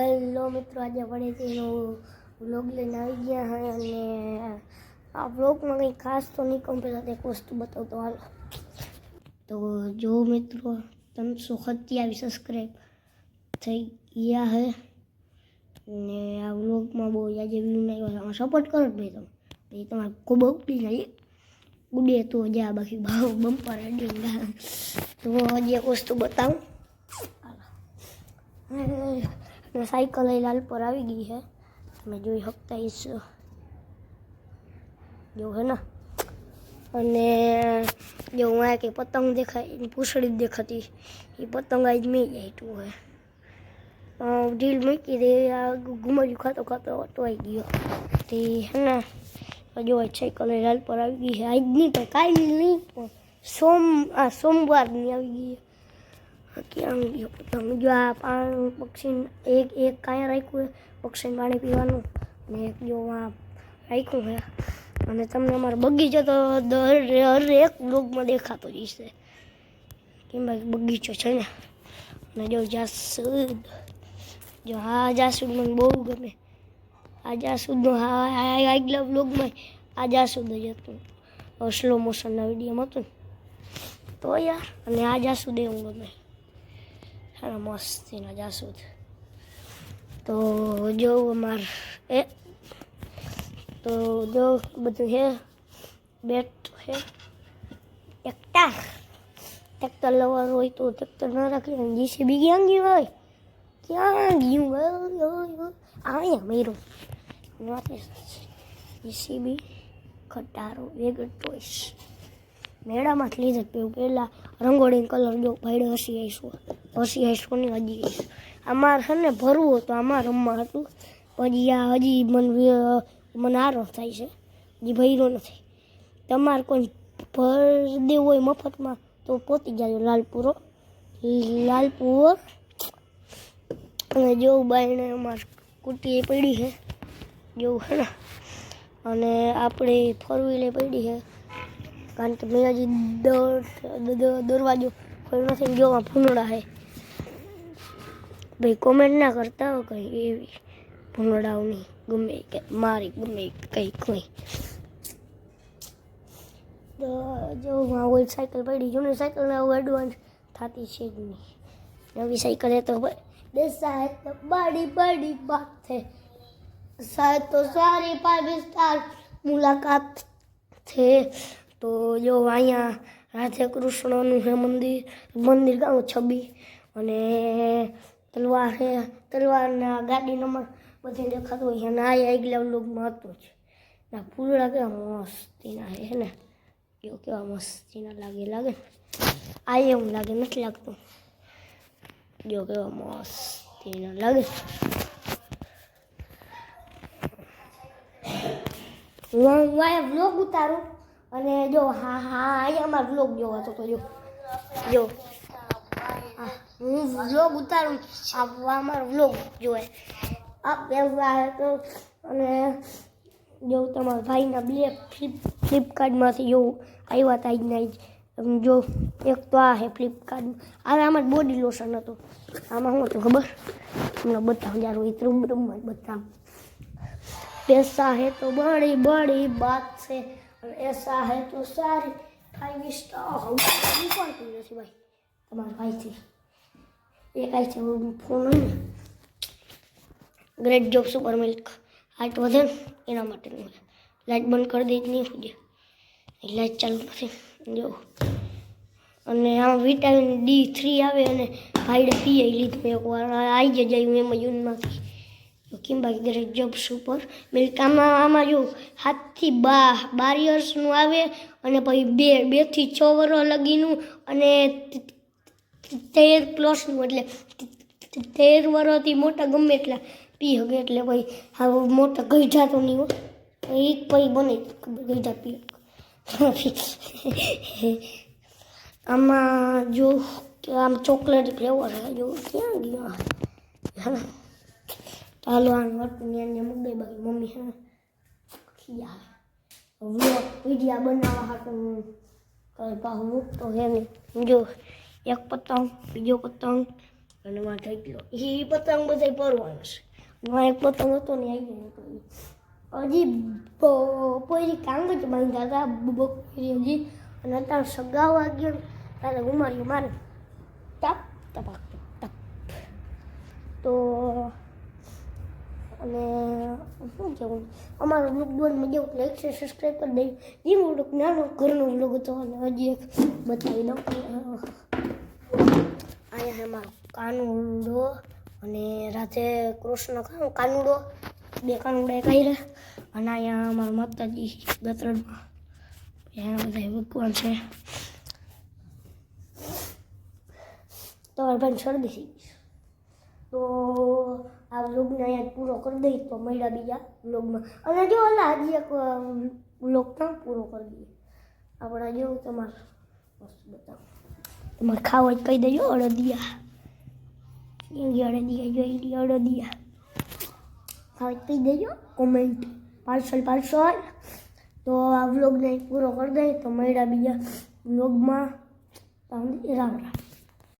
Hello મિત્રો, આજે એનો વ્લોગ લઈને આવી ગયા હા અને આ વ્લોગમાં કંઈ ખાસ તો નહીં કહું, પહેલાં એક વસ્તુ બતાવતો હાલ. તો જો મિત્રો ત્રણસો સત્યાવીસ સબસ્ક્રાઈબ થઈ ગયા હે ને આ વ્લોગમાં બહુ આજે વ્યૂ નહીં આમાં સપોર્ટ કરો ભાઈ તમે. ભાઈ તમારે ખૂબ ઉપડી જાય. ઉડે તો જા બાકી ભાવ બમ્પર અડી તો હજી એક વસ્તુ બતાવું. અને સાયકલ એ લાલ પર આવી ગઈ છે. તમે જોઈ શકતા હશો. જો હે ને. અને જો હું કે પતંગ દેખાય પૂંછડી જ દેખાતી. એ પતંગ આજ મેં જાય તું હે ઢીલ મૂકી દે, આ ઘુમર્યું ખાતો ખાતો અટવાઈ ગયો. તે હે ને જો સાયકલ લાલ પર આવી ગઈ છે. આજ નહીં પણ કાલની નહીં પણ સોમ, આ સોમવારની આવી ગઈ ક્યાં ગયો પતંગ જો આ પાણી પક્ષી એક એક કાંઈ રાખ્યું હોય, પક્ષીને પાણી પીવાનું, ને એક જો આ રાખ્યું છે અને તમને અમારો બગીચો તો દર એક બ્લોગમાં દેખાતો જ છે કેમ ભાઈ, બગીચો છે ને? અને જો જાસૂદ જો હા જાસૂદ મને બહુ ગમે. આ જાસૂદનો હા આગલા બ્લોગમાં આ જાસૂદ જ હતું. સ્લો મોશનના વિડીયોમાં હતું. તો યાર, અને આ જાસૂદ એવું ગમે. સારા મસ્તીના જાસૂદ તો જો અમાર એ તો જો બધું છે બેટ છે ટ્રેક્ટર ટ્રેક્ટર લવર હોય તો ટ્રેક્ટર ન રાખી જીસીબી ક્યાં હોય ક્યાં ગયું હોય અહીંયા મેરો જીસીબી ખટારો વેગન ટોઈસ મેળામાંથી લીધે પેલું પહેલાં રંગોળીનો કલર જો ભાઈડો હસી આવીશું હસી હાઈસ્કૂલની હજી અમારે છે ને ભરવું હતું આમાં રમવા હતું. પછી આ હજી મને મને આરો થાય છે, હજી ભર્યો નથી. તમારે કોઈ ભર દેવું હોય મફતમાં તો પહોંચી જાજો લાલપુરો. લાલપુર અને જેવું બાઈને અમારે કુટી પડી છે જેવું છે ને. અને આપણે ફોર વ્હીલે પડી છે. કારણ કે મેં હજી દર દરવાજો ખોલ્યો નથી જોવા ભૂંડા છે. ભાઈ કોમેન્ટ ના કરતા હો કંઈ એવી ભૂંગળાઓની ગમે કે મારી, ગમે કંઈ કંઈ. તો જો આ ઓલ્ડ સાયકલ પડી, જૂની સાયકલને આવું એડવાન્સ થતી છે જ નહીં. નવી સાયકલ એ તો દસ સાહેબ તો બડી બડી બાત છે. સાહેબ તો સારી ફાઈવ સ્ટાર મુલાકાત છે. તો જો અહીંયા રાધે કૃષ્ણનું હે મંદિર મંદિર ગામ છબી અને તલવાર છે, તલવારના ગાડી નંબર બધું દેખાતો હોય છે અને આ આગલા લોગમાં હતું જ. ના, ફૂલડા કેવા મસ્તીના છે ને? જો કેવા મસ્તીના લાગે લાગે આ એવું લાગે, નથી લાગતું. જો કેવા મસ્તીના લાગે. હું વાય વ્લોગ ઉતારું અને જો, હા હા, અહીંયા અમારો વ્લોગ જોવો તો જો જો. હું વ્લોગ ઉતારું અમારો વ્લોગ જોવે. આ પહેલાં તો અને જોઉં તમારા ભાઈના બે ફ્લિપ ફ્લિપકાર્ટમાંથી જો આવ્યા હતા આજના જ. જો, એક તો આ હે ફ્લિપકાર્ટ આવે આમાં બોડી લોશન હતું. આમાં શું હતું ખબર? તમને બતાવું જારું એ રૂમ રૂમમાં બતાવું. પૈસા હે તો બડી બડી બાત છે. અને એસા હે તો સારી. ફાઈવ સ્ટાર હું પણ નથી ભાઈ. તમારા ભાઈથી. આઈ છે ફોન હોય great job super milk heart વધે એના માટેનું લાઇટ બંધ કરી દઈ નહીં ફૂજે લાઇટ ચાલુ નથી જો. અને આમાં વિટામિન ડી થ્રી આવે અને ભાઈડે આવી લીધું એક વાર. આવી જાય એમાં યુનમાંથી બાકી ગ્રેટ જોબ સુપર મિલ્ક આમાં આમાં જો સાતથી બા બાર યર્સનું આવે અને પછી બે બેથી છ વર્ષ લગીનું અને તેર પ્લસનું એટલે તેર વર્ષથી મોટા ગમે એટલા પી શકે એટલે ભાઈ હવે મોટા ગઈઢા તો નહીં હોય એ પછી બને ગઈઢા પી આમાં જો આમ ચોકલેટ ફ્લેવર છે જો ક્યાં ગયો? હા. ચાલો, આનું હતું ને મૂકી બાકી મમ્મી, હા. ખીયા વ્લોગ વિડીયા બનાવવા હાટું કઈ પાછું મૂકતો હે ને જો. એક પતંગ બીજો પતંગ અને માં ઢગલો એ પતંગ બધા પરવાનો છે માં એક પતંગ હતો ને આવી ગયો હતો ઈ. હજી બ- પોયરી કાંગ જ બાંધ્યા હતા બપોરી હજી અને અત્યારે સગાવા ગયો ને ત્યારે ઉમાર્યું મારે ટપ ટપાક ટપ તો અને શું કહેવું અમારો બ્લોગ બોલ મજા આવે લાઈક છે સબસ્ક્રાઈબ કરી દઈ એ મોટો નાનો ઘરનો બ્લોગ હતો અને હજી એક બતાવી દઉં છે કાનુડો અને રાતે કૃષ્ણ ખાનું કાનુડો, બે કાનુડા કર્યા અને અહીંયા અમારા માતાજી દત્રણમાં. અહીંયા બધા ભગવાન છે. તો ભાઈ શરદી થઈ તો આ વ્લોગને અહીંયા પૂરો કરી દઈ તો મળ્યા બીજા વ્લોગમાં. અને જો ઓલા હજી એક વ્લોગ પણ પૂરો કરી દઈએ. આપણે જેવું તમારું વસ્તુ બતાવો. તમારે ખાવા જ કહી દેજો અડદિયા એવી અડદિયા જોઈ અડદિયા ખાવા જ કહી દેજો કોમેન્ટ પાર્સલ પાર્સલ તો આ વ્લોગને પૂરો કરી દઈએ તો મળ્યા બીજા વ્લોગમાં રામ રામ